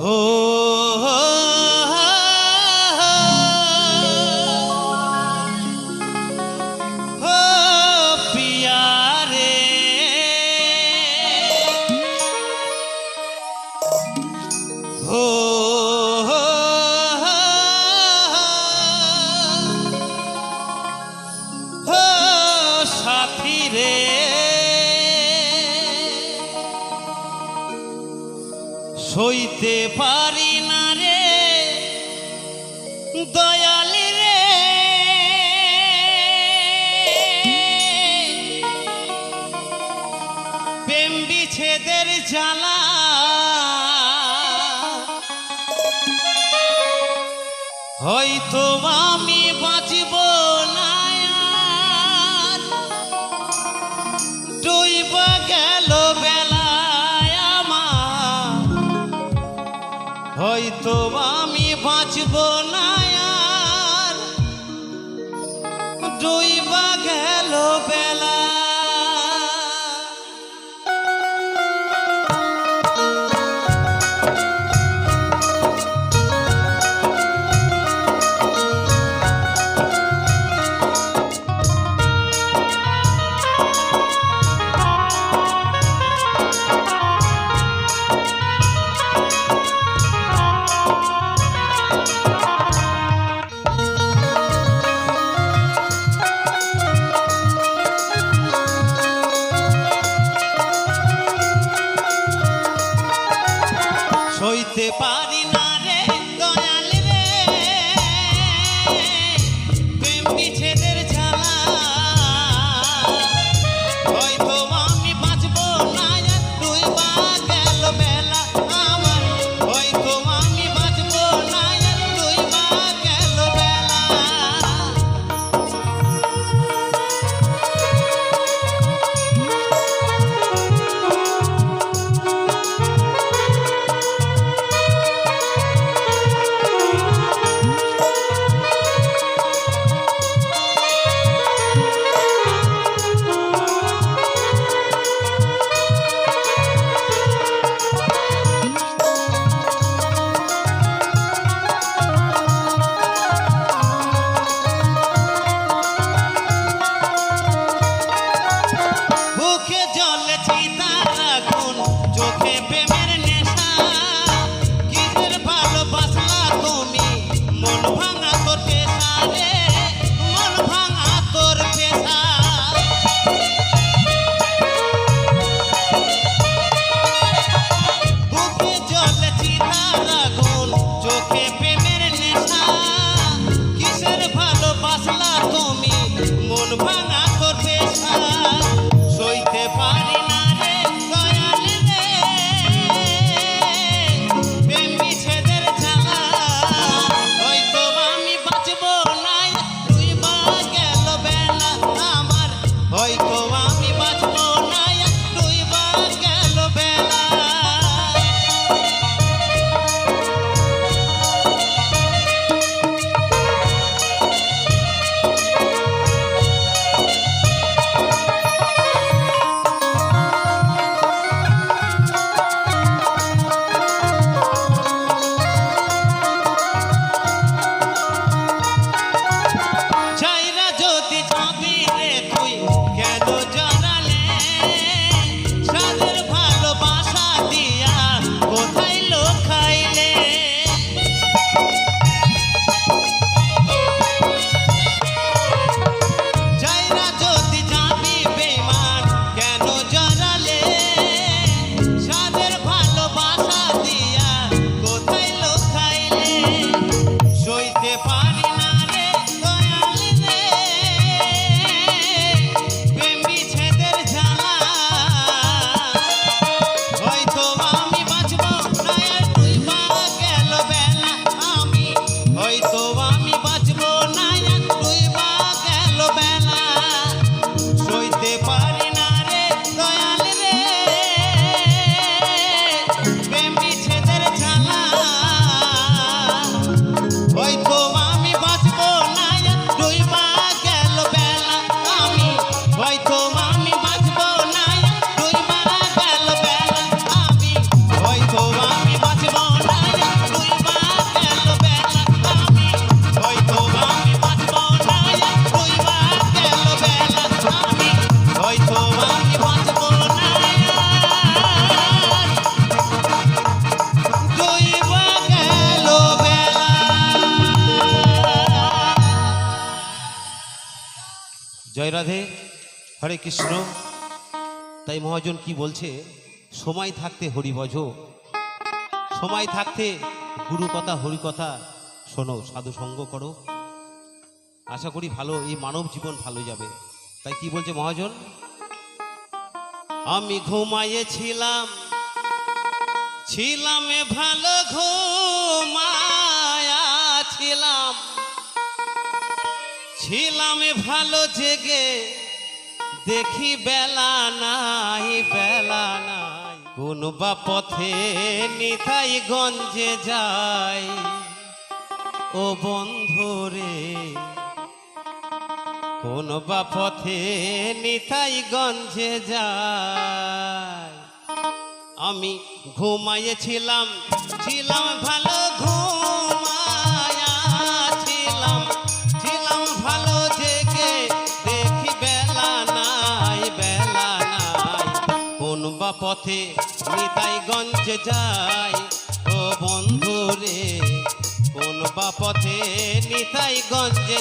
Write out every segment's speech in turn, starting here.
ও মহাজন কি বলছে? সময় থাকতে হরি ভজ সময় থাকতে গুরু কথা, হরি কথা শোনো, সাধু সঙ্গ করো। আশা করি ভালো, এই মানব জীবন ভালো যাবে। তাই কি বলছে মহাজন? আমি ঘুমাইয়েছিলাম, ছিলাম ভালো ঘুমায়া ছিলাম। ছিলাম ভালো জেগে দেখি বেলা নাই বেলা নাই। কোন বা পথে নিতাই গঞ্জে যায় ও বন্ধু রে, কোন বা পথে নিতাই গঞ্জে যায় আমি ঘুমাইয়েছিলাম, ছিলাম ভালো পথে নিতাই যাই। ও বন্ধু রে কোন বা পথে নিতাই গঞ্জে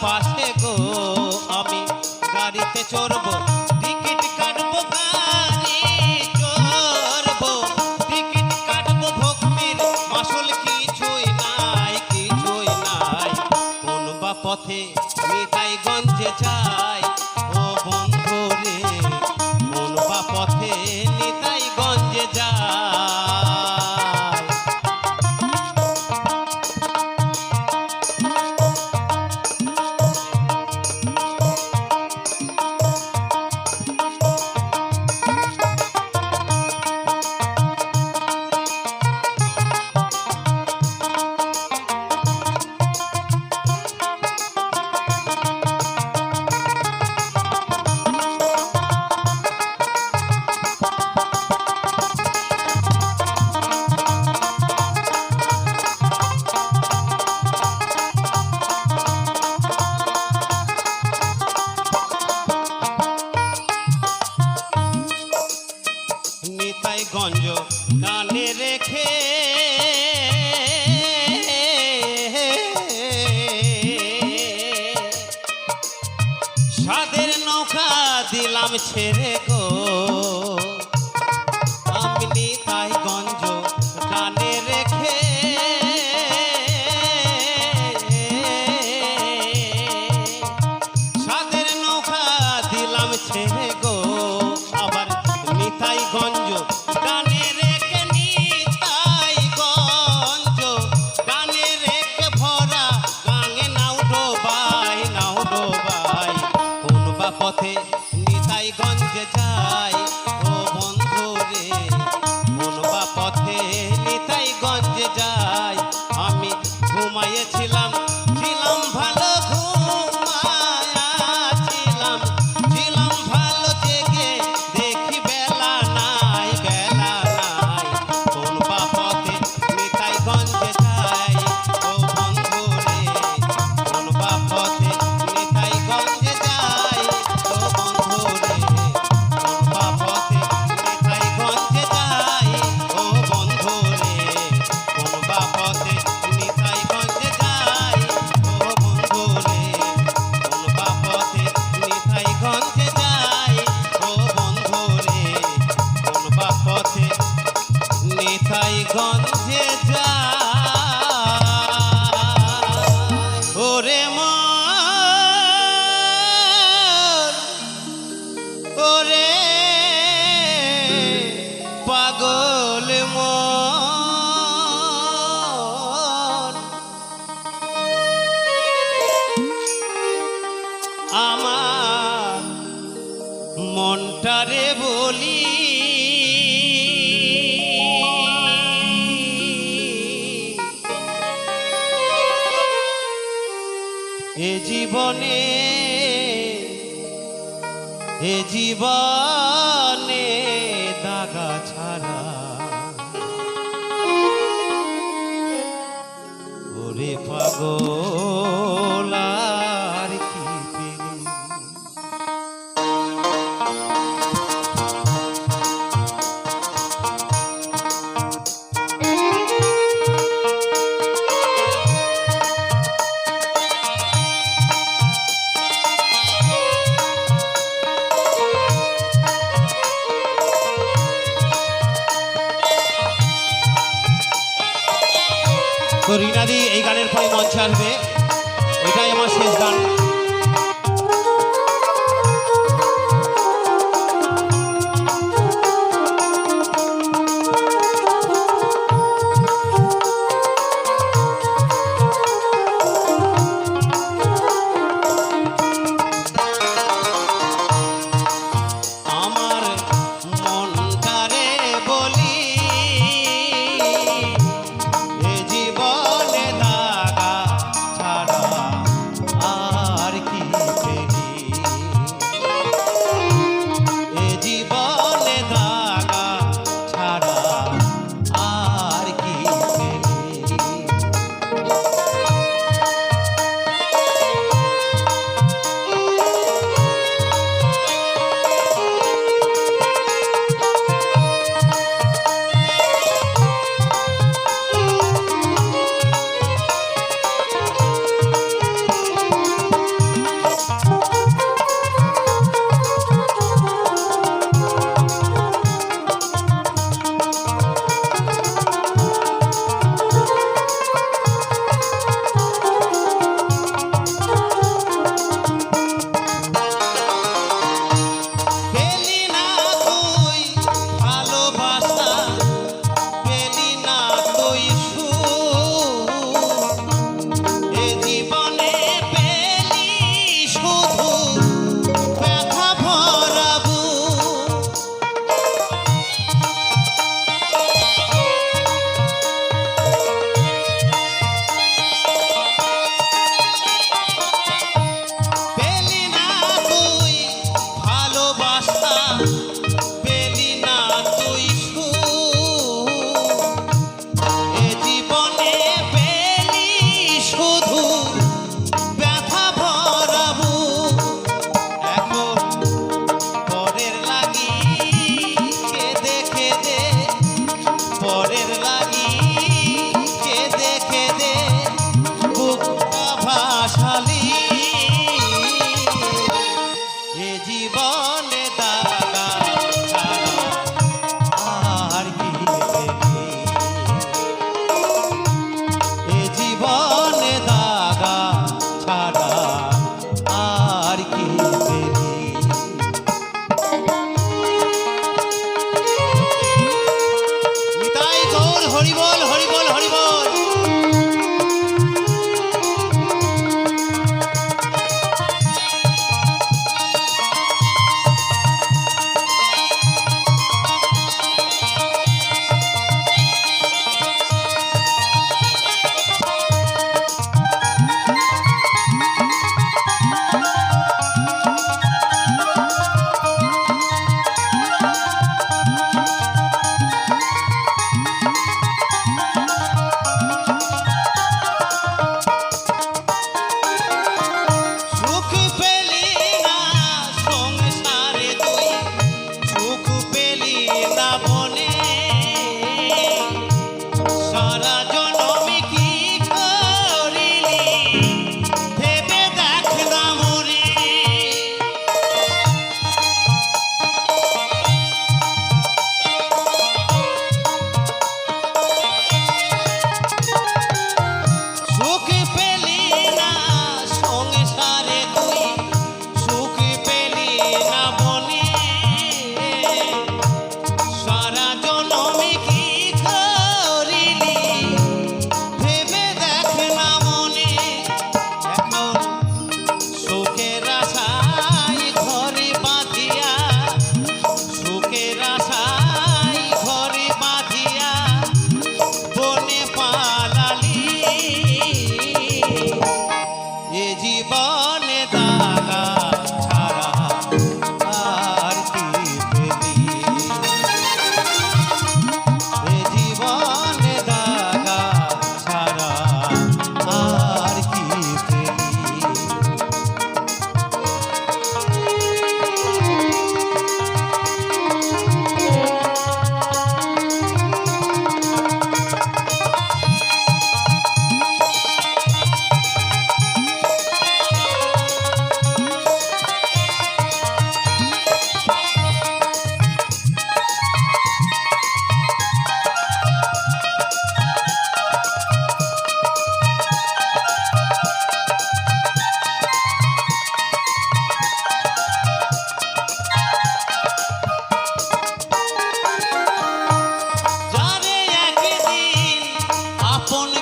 পাশে গো আমি গাড়িতে চড়বো। জীবনে দাগা আপন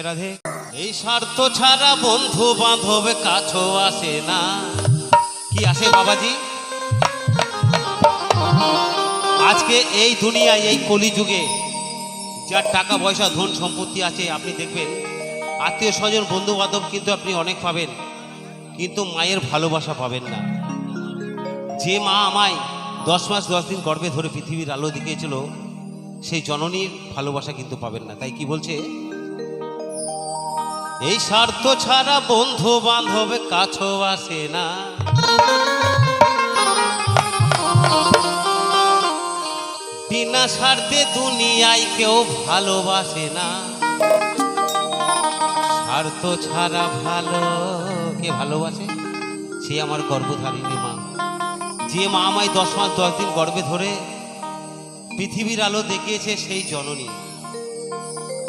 জয় রাধে। এই স্বার্থ ছাড়া বন্ধু বান্ধব কাছেও আসে না। কি আসে বাবাজি? আজকে এই দুনিয়ায়, এই কলিযুগে যার টাকা পয়সা, ধন সম্পত্তি আছে, আপনি দেখবেন, আত্মীয় স্বজন বন্ধু বান্ধব কিন্তু আপনি অনেক পাবেন, কিন্তু মায়ের ভালোবাসা পাবেন না। যে মা আমায় দশ মাস, দশ দিন গর্বে ধরে পৃথিবীর আলো দেখিয়েছিল, সেই জননীর ভালোবাসা কিন্তু পাবেন না। তাই কি বলছে? এই স্বার্থ ছাড়া বন্ধু বান্ধব কাছেও আসে না। বিনা স্বার্থে দুনিয়ায় কেউ ভালোবাসে না। স্বার্থ ছাড়া ভালো কে ভালোবাসে? সে আমার গর্ভধারিণী মা। যে মা আমায় দশ মাস, দশ দিন গর্ভে ধরে পৃথিবীর আলো দেখিয়েছে সেই জননী।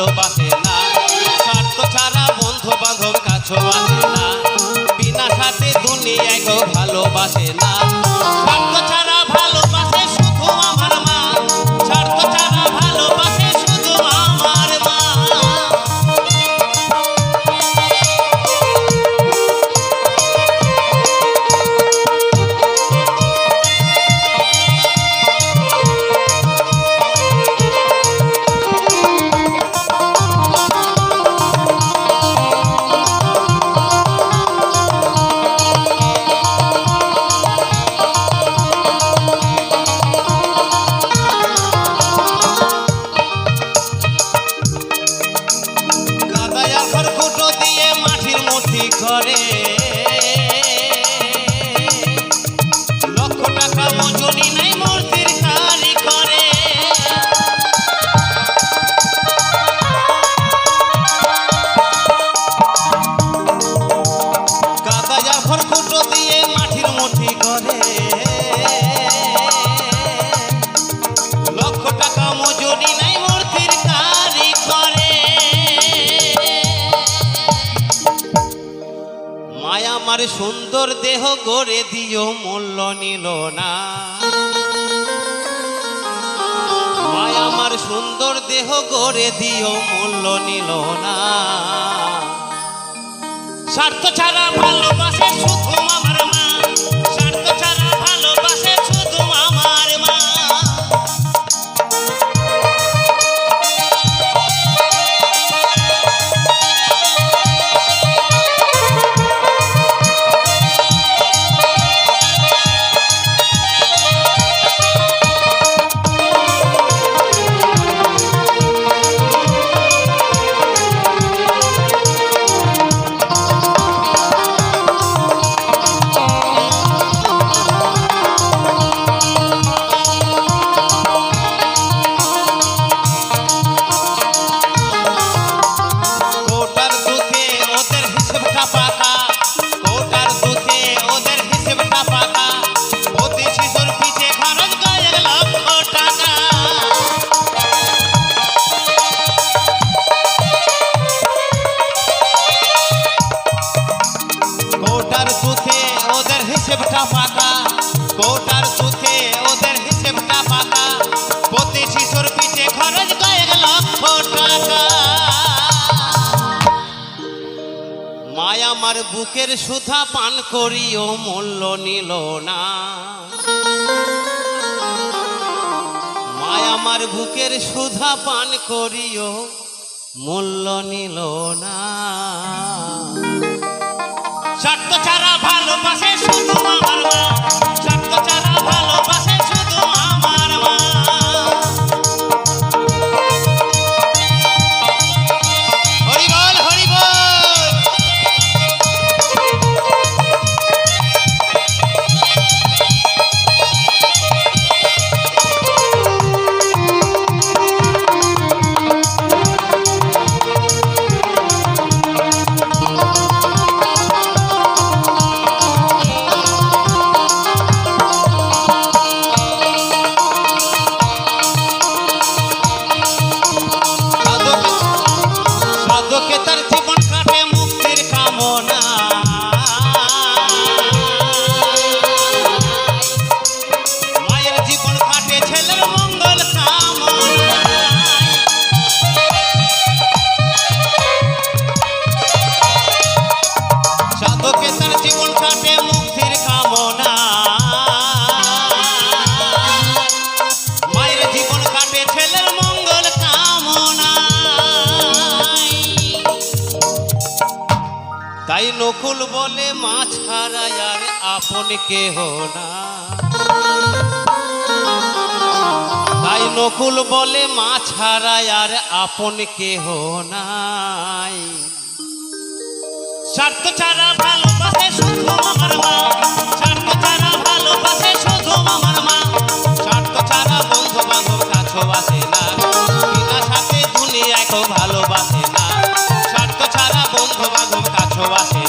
ভালোবাসে না। স্বার্থ ছাড়া বন্ধু বান্ধব কাছেও আসে না। বিনা সাথে দুনিয়ায় ভালোবাসে না। গড়ে দিও মূল্য নিল না। আমার সুন্দর দেহ গড়ে দিও মূল্য নিল না। স্বার্থ ছাড়া ভালোবাসে শুধু আমার বুকের সুধা পান করিও, মূল্য নিল না। মায় আমার বুকের সুধা পান করিও, মূল্য নিল না। আপন কেহ নাই। স্বার্থ ছাড়া ভালোবাসে শুধু আমার মা। স্বার্থ ছাড়া ভালোবাসে শুধু আমার মা। স্বার্থ ছাড়া বন্ধু বান্ধব কাছে আসে না। বিনা সাথে দুনিয়া কেউ ভালোবাসে না। স্বার্থ ছাড়া বন্ধু বান্ধব কাছে আসে